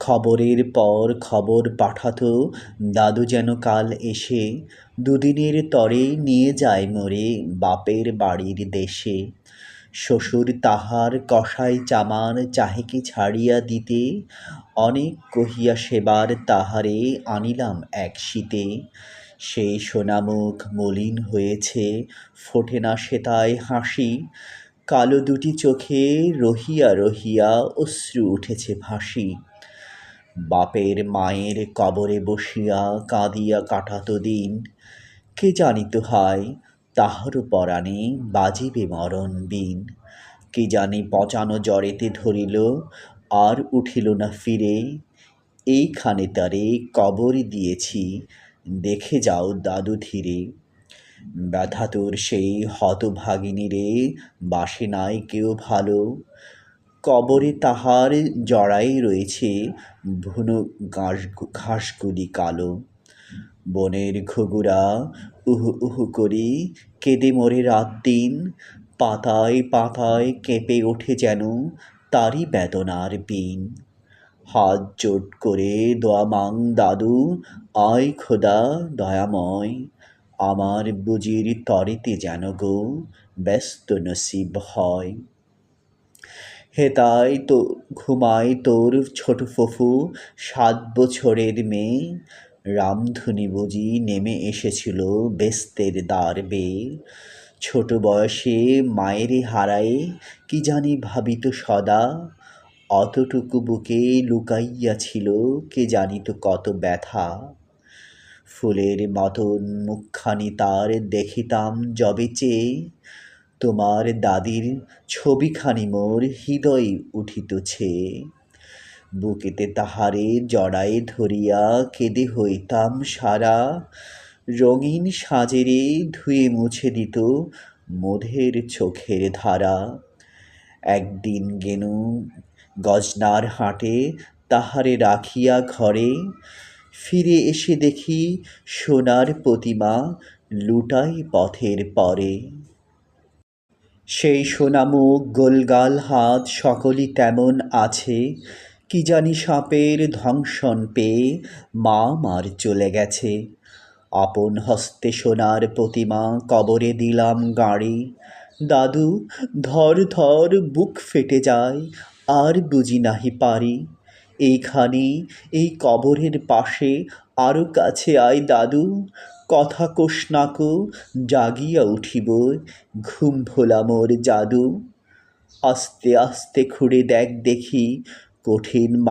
খবরের পর খবর পাঠাতো, দাদু যেন কাল এসে দুদিনের তরে নিয়ে যায় মোরে বাপের বাড়ির দেশে। শ্বশুর তাহার কষাই চামার চাহিকে ছাড়িয়া দিতে, অনেক কহিয়া সেবার তাহারে আনিলাম এক শীতে। সেই সোনামুখ মলিন হয়েছে, ফোটে না সেতায় হাসি। কালো দুটি চোখে রহিয়া রহিয়া অশ্রু উঠেছে ভাসি। বাপের মায়ের কবরে বসিয়া কাঁদিয়া কাটাত দিন। কে জানিত হায় তাহার পরাণে বাজিবে মরণ বিন কে জানি পচানো জ্বরেতে ধরিল, আর উঠিল না ফিরে। এইখানে তারে কবর দিয়েছি, দেখে যাও দাদু ধীরে। ব্যথাতুর সেই হতভাগিনী রে, বাসে নাই কেউ ভালো। কবরে তাহার জড়াই রয়েছে ভুনো ঘাস ঘাসগুলি কালো। বনের ঘুঘুরা উহু উহু করি কেঁদে মরে রাত দিন, পাতায় পাতায় কেঁপে ওঠে যেন তারই বেদনার বিন। হাত জোট করে দোয়া মাং, দাদু, আয় খোদা, দয়াময়। আমার বুজির তরেতে যেন গো, ব্যস্ত নসিব হয়। হেতায় তো ঘুমায় তোর ছোট ফফু, সাত বছরের মেয়ে। রামধুনি বুঝি নেমে এসেছিল বেস্তের দ্বার বেয়ে ছোট বয়সে মায়েরে হারায়ে কি জানি ভাবিত সদা। অতটুকু বুকে লুকাইয়া ছিল কে জানিত কত ব্যথা। ফুলের মতন মুখখানি তার দেখিতাম যবে চেয়ে। তোমার দাদির ছবিখানি মোর হৃদয় উঠিত ছেয়ে বুকেতে তাহারে জড়ায়ে ধরিয়া কেঁদে হইতাম সারা। রঙিন সাজেরে ধুয়ে মুছে দিত মোধের চোখের ধারা। একদিন গেনু গজনার হাটে তাহারে রাখিয়া ঘরে, ফিরে এসে দেখি সোনার প্রতিমা লুটাই পথের পরে। সেই সোনামুখ গোলগাল হাত সকলই তেমন আছে, কি জানি সাপের ধ্বংসন পেয়ে মা মার চলে গেছে। আপন হস্তে সোনার প্রতিমা কবরে দিলাম গাড়ি। দাদু, ধর ধর বুক ফেটে যায়, আর বুঝি নাহি পারি। এইখানে, এই কবরের পাশে আরও কাছে আয় দাদু কথা কোষ নাকো জাগিয়া উঠিব, ঘুম ভোলা মোর জাদু। আস্তে আস্তে খুঁড়ে দেখ দেখি, কঠিন